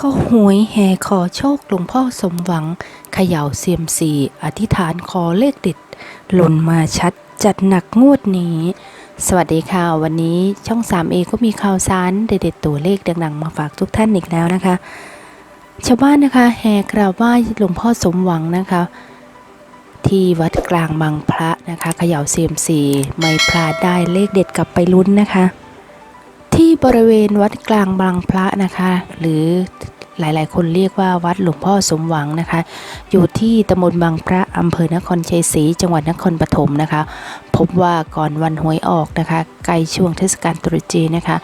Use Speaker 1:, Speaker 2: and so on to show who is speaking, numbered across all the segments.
Speaker 1: ข้อหวยแห่ขอโชคหลวงพ่อสมหวังเขย่าเซียมซีอธิษฐานขอเลขเด็ด หล่นมาชัดจัดหนักงวดนี้ สวัสดีค่ะ วันนี้ช่อง 3A ก็มีข่าวสารเด็ดๆตัวเลขดังๆ มาฝากทุกท่านอีกแล้วนะคะ ชาวบ้านนะคะ แห่กราบไหว้หลวงพ่อสมหวังนะคะ ที่วัดกลางบางพระนะคะเขย่าเซียมซีไม่พลาดได้เลขเด็ดกลับไปลุ้นนะคะ บริเวณวัดกลางบางพระนะคะ หรือหลายๆ คนเรียกว่าวัดหลวงพ่อสมหวังนะคะ อยู่ที่ตำบลบางพระอำเภอนครชัยศรีจังหวัดนครปฐมนะคะ พบว่าก่อนวันหวยออกนะคะ ใกล้ช่วงเทศกาลตรุษจีนนะคะ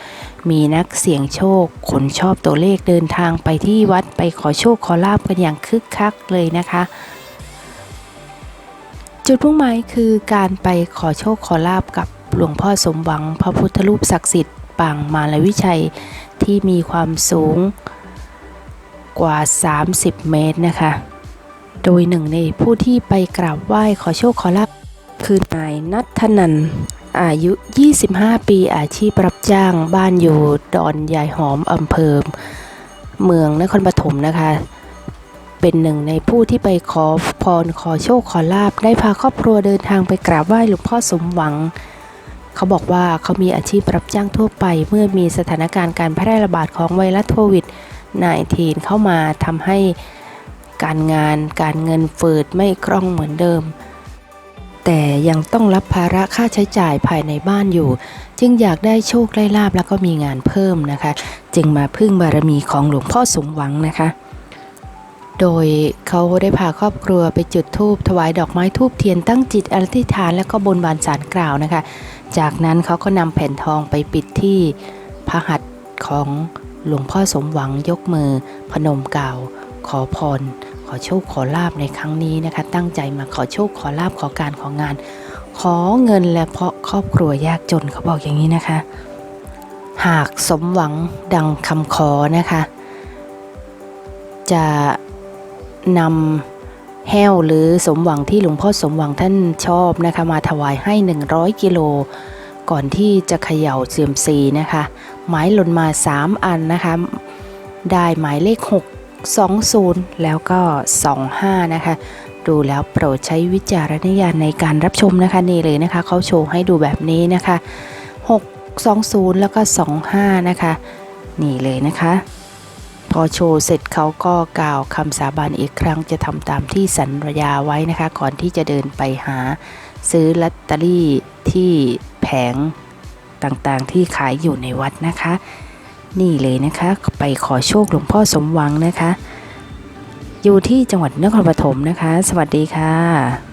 Speaker 1: มีนักเสี่ยงโชคคนชอบตัวเลขเดินทางไปที่วัดไปขอโชคขอลาบกันอย่างคึกคักเลยนะคะ จุดมุ่งหมายคือการไปขอโชคขอลาบกับหลวงพ่อสมหวังพระพุทธรูปศักดิ์สิทธิ์ ปางมาลวิชัยที่มีความสูงกว่า 30 เมตรนะคะ โดยหนึ่งในผู้ที่ไปกราบไหว้ขอโชคขอลาบคือนายนัทนันอายุ 25 ปีอาชีพรับจ้างบ้านอยู่ดอนยายหอมอำเภอเมืองนครปฐมนะคะ เป็นหนึ่งในผู้ที่ไปขอพรขอโชคขอลาบได้พาครอบครัวเดินทางไปกราบไหว้หลวงพ่อสมหวัง เขาบอกว่าเขามีอาชีพรับจ้างทั่วไป เมื่อมีสถานการณ์การแพร่ระบาดของไวรัสโควิด -19 เข้ามาทำให้การงานการเงินฝืดไม่คล่องเหมือนเดิม แต่ยังต้องรับภาระค่าใช้จ่ายภายในบ้านอยู่ จึงอยากได้โชคได้ลาบแล้วก็มีงานเพิ่มนะคะ จึงมาพึ่งบารมีของหลวงพ่อสมหวังนะคะ โดยเขาได้พาครอบครัวไปจุดธูปถวายดอกไม้ทูบเทียนตั้งจิตอธิษฐาน แล้วก็บนบานสารกล่าวนะคะ จากนั้นเขาก็นำแผ่นทองไปปิดที่พระหัตถ์ของหลวงพ่อสมหวังยกมือ พนมกล่าว ขอพร ขอโชคขอลาบในครั้งนี้นะคะ ตั้งใจมาขอโชคขอลาบขอการของาน ขอเงินและเพราะครอบครัวยากจนเขาบอกอย่างนี้นะคะ หากสมหวังดังคำขอนะคะ จะนำ แห้วหรือสมหวังที่หลวงพ่อสมหวังท่านชอบนะคะมาถวายให้ 100 กิโล ก่อนที่จะเขย่าเสื่อมซีนะคะ หมายหล่นมา 3 อันนะคะ ได้หมายเลข 6 20 แล้วก็ 25 นะคะ ดูแล้วโปรดใช้วิจารณญาณในการรับชมนะคะนี่เลยนะคะเขาโชว์ให้ดูแบบนี้นะคะ 6 20 แล้วก็ 25 นะคะ นี่เลยนะคะ พอโชว์เสร็จเขาก็กล่าวคำสาบานอีกครั้งจะทำตามที่สัญญาไว้นะคะ ก่อนที่จะเดินไปหา ซื้อลอตเตอรี่ที่แผงต่างๆที่ขายอยู่ในวัดนะคะ นี่เลยนะคะไปขอโชคหลวงพ่อสมหวังนะคะ อยู่ที่จังหวัดนครปฐมนะคะ สวัสดีค่ะ